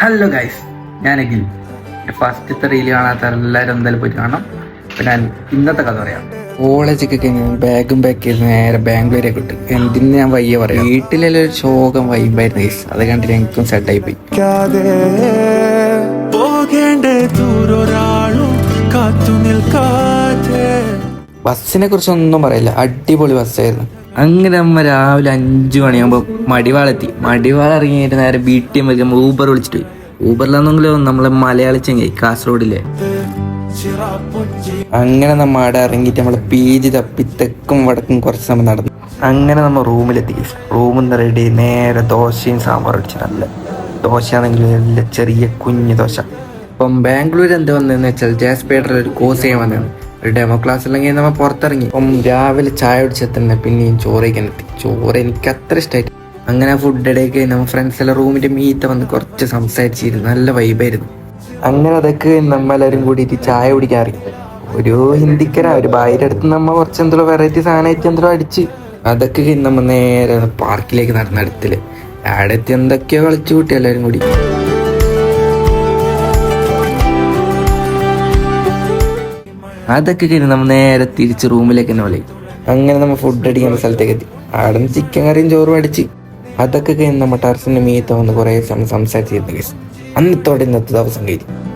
Hello guys ഞാൻ അഖിൽ ഫസ്റ്റത്തെ reel കാണാത്ത എല്ലാവരും എന്തായാലും പോയി കാണാം അപ്പം ഞാൻ ഇന്നത്തെ കഥ പറയാം. കോളേജൊക്കെ കഴിഞ്ഞ് ബാഗും ബാക്കി നേരെ ബാംഗ്ലൂരേക്ക് ഇട്ട് എന്തിന് ഞാൻ വയ്യ പറയാം. വീട്ടിലെല്ലാം ഒരു ശോകം വൈബായിരുന്നു ഗൈസ് അത് കണ്ടിട്ട് എനിക്കും സെറ്റായി പോയി ബസ്സിനെ കുറിച്ചൊന്നും പറയില്ല. അടിപൊളി ബസ്സായിരുന്നു അങ്ങനെ നമ്മ രാവിലെ അഞ്ചു മണിയാകുമ്പോൾ മടിവാളെത്തി. മടിവാള ഇറങ്ങിയിട്ട് നേരെ ബി ടി എം വയ്ക്കുമ്പോൾ ഊബർ വിളിച്ചിട്ട് പോയി. ഊബറിലാണെന്നെങ്കിലും നമ്മളെ മലയാളി ചെങ്ങി കാസർഗോഡിലെ അങ്ങനെ നമ്മ അവിടെ ഇറങ്ങിയിട്ട് നമ്മളെ പീജി തപ്പി തെക്കും വടക്കും കുറച്ച് സമയം നടന്നു. അങ്ങനെ നമ്മ റൂമിലെത്തി. റൂമിൽ നിന്ന് റെഡി നേരെ ദോശയും സാമ്പാർ വിളിച്ചു നല്ല ദോശയാണെങ്കിൽ നല്ല ചെറിയ കുഞ്ഞു ദോശ. അപ്പം ബാംഗ്ലൂർ എന്താ വന്നതെന്ന് വെച്ചാൽ ജാസ് ഒരു കോഴ്സ് ചെയ്യാൻ വന്നതാണ്. ഒരു ഡെമോ ക്ലാസ് അല്ലെങ്കിൽ നമ്മൾ പുറത്തിറങ്ങി. അപ്പം രാവിലെ ചായ കുടിച്ചാൽ പിന്നെ പിന്നെയും ചോറ് കഴിക്കാൻ എത്തി. ചോറ് എനിക്ക് അത്ര ഇഷ്ടമായിട്ട് അങ്ങനെ ഫുഡ് ഇടയ്ക്ക് നമ്മൾ ഫ്രണ്ട്സ് എല്ലാം റൂമിന്റെ മീത്ത വന്ന് കുറച്ച് സംസാരിച്ചിരുന്നു. നല്ല വൈബായിരുന്നു അങ്ങനെ അതൊക്കെ നമ്മളെല്ലാവരും കൂടിയിട്ട് ചായ കുടിക്കാൻ ഒരു ഹിന്ദിക്കര. ഒരു ഭാര്യയുടെ അടുത്ത് നമ്മൾ കുറച്ച് എന്തോ വെറൈറ്റി സാധനമായിട്ട് എന്തോ അടിച്ച്. അതൊക്കെ നമ്മൾ നമ്മ നേരെ പാർക്കിലേക്ക് നടന്ന അടുത്തിൽ അവിടെ എന്തൊക്കെയോ കളിച്ചു കൂട്ടി എല്ലാവരും കൂടി. അതൊക്കെ കഴിഞ്ഞ് നമ്മൾ നേരെ തിരിച്ച് റൂമിലേക്ക് തന്നെ വിളി. അങ്ങനെ നമ്മൾ ഫുഡ് അടിക്കുന്ന സ്ഥലത്തേക്ക് എത്തി. അവിടെ നിന്ന് ചിക്കൻ കറിയും ചോറും അടിച്ച്. അതൊക്കെ കഴിഞ്ഞ് നമ്മൾ ടെറസിന്റെ മീത്ത വന്ന് കുറേ സമയം സംസാരിച്ചിരുന്നു guys. അന്നത്തോടെ ഇന്നത്തെ ദിവസം കഴിഞ്ഞു.